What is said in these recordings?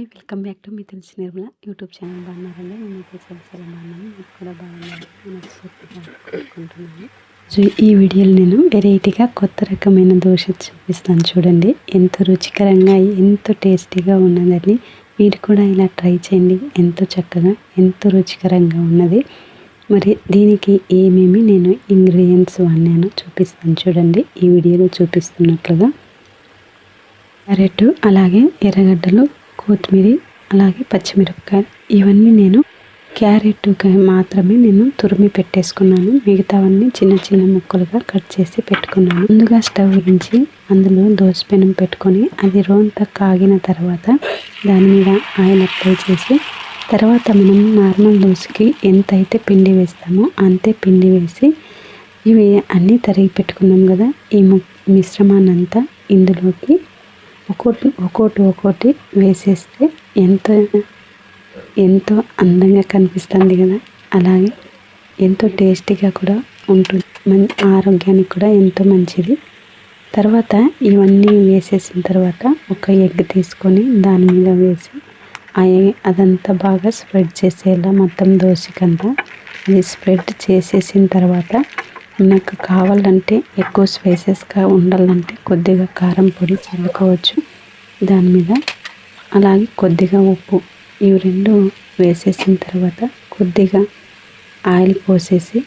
Hi welcome back to మీ తెలిసి Nirmala YouTube channel. బాగున్నారండి? నేనైతే చాలా చాలా బాగున్నాను మీకు కూడా బాగున్నాను మనస్ఫూర్తిగా కోరుకుంటున్నాను సో ఈ వీడియోలో నేను వెరైటీగా కొత్త రకమైన దోశ చూపిస్తాను చూడండి. ఎంత రుచికరంగా ఎంతో టేస్టీగా ఉన్నదని మీరు కూడా ఇలా ట్రై చేయండి. ఎంతో చక్కగా ఎంతో రుచికరంగా ఉన్నది. మరి దీనికి ఏమేమి నేను ఇంగ్రీడియంట్స్ వాడినానో చూపిస్తాను చూడండి. ఈ వీడియోలో చూపిస్తున్నట్లుగా క్యారెట్ అలాగే ఎర్రగడ్డలు కొత్తిమీర అలాగే పచ్చిమిరపకాయలు ఇవన్నీ నేను క్యారెట్ మాత్రమే నేను తురిమి పెట్టేసుకున్నాను. మిగతావన్నీ చిన్న చిన్న ముక్కలుగా కట్ చేసి పెట్టుకున్నాను. ముందుగా స్టవ్ గురించి అందులో దోశ పెనం పెట్టుకొని అది రోంత కాగిన తర్వాత దాని మీద ఆయిల్ అప్లై చేసి తర్వాత మనం నార్మల్ దోశకి ఎంత అయితే పిండి వేస్తామో అంతే పిండి వేసి ఇవి అన్నీ తరిగి పెట్టుకున్నాం కదా ఈ మిశ్రమాన్నంతా ఇందులోకి ఒక్కోటి ఒక్కోటి ఒక్కోటి వేసేస్తే ఎంత ఎంతో అందంగా కనిపిస్తుంది కదా. అలాగే ఎంతో టేస్టీగా కూడా ఉంటుంది. మన ఆరోగ్యానికి కూడా ఎంతో మంచిది. తర్వాత ఇవన్నీ వేసేసిన తర్వాత ఒక ఎగ్ తీసుకొని దాని మీద వేసి ఆ అదంతా బాగా స్ప్రెడ్ చేసేలా మొత్తం దోశకంతా అది స్ప్రెడ్ చేసేసిన తర్వాత నాకు కావాలంటే ఎక్కువ స్పైసెస్గా ఉండాలంటే కొద్దిగా కారం పొడి చల్లుకోవచ్చు. దాని మీద అలాగే కొద్దిగా ఉప్పు. ఇవి రెండు వేసేసిన తర్వాత కొద్దిగా ఆయిల్ పోసేసి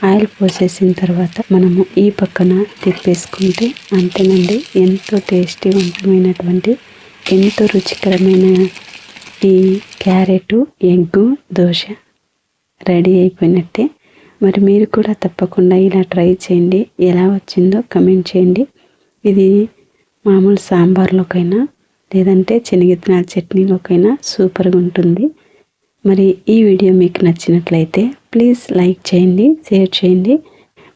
ఆయిల్ పోసేసిన తర్వాత మనము ఈ పక్కన తిప్పేసుకుంటే అంతేనండి. ఎంతో టేస్టీవంతమైనటువంటి ఎంతో రుచికరమైన ఈ క్యారెట్ ఎగ్గు దోశ రెడీ అయిపోయినట్టే. మరి మీరు కూడా తప్పకుండా ఇలా ట్రై చేయండి. ఎలా వచ్చిందో కమెంట్ చేయండి. ఇది మామూలు సాంబార్లోకైనా లేదంటే శనగిత్తనాల చట్నీలోకైనా సూపర్గా ఉంటుంది. మరి ఈ వీడియో మీకు నచ్చినట్లయితే ప్లీజ్ లైక్ చేయండి షేర్ చేయండి.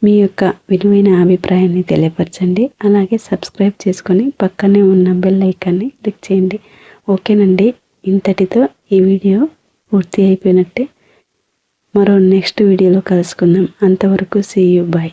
మీ యొక్క విలువైన అభిప్రాయాన్ని తెలియపరచండి. అలాగే సబ్స్క్రైబ్ చేసుకొని పక్కనే ఉన్న బెల్ ఐకాన్ని క్లిక్ చేయండి. ఓకేనండి. ఇంతటితో ఈ వీడియో పూర్తి అయిపోయినట్టే. మరో నెక్స్ట్ వీడియోలో కలుసుకుందాం. అంతవరకు సీ యూ బాయ్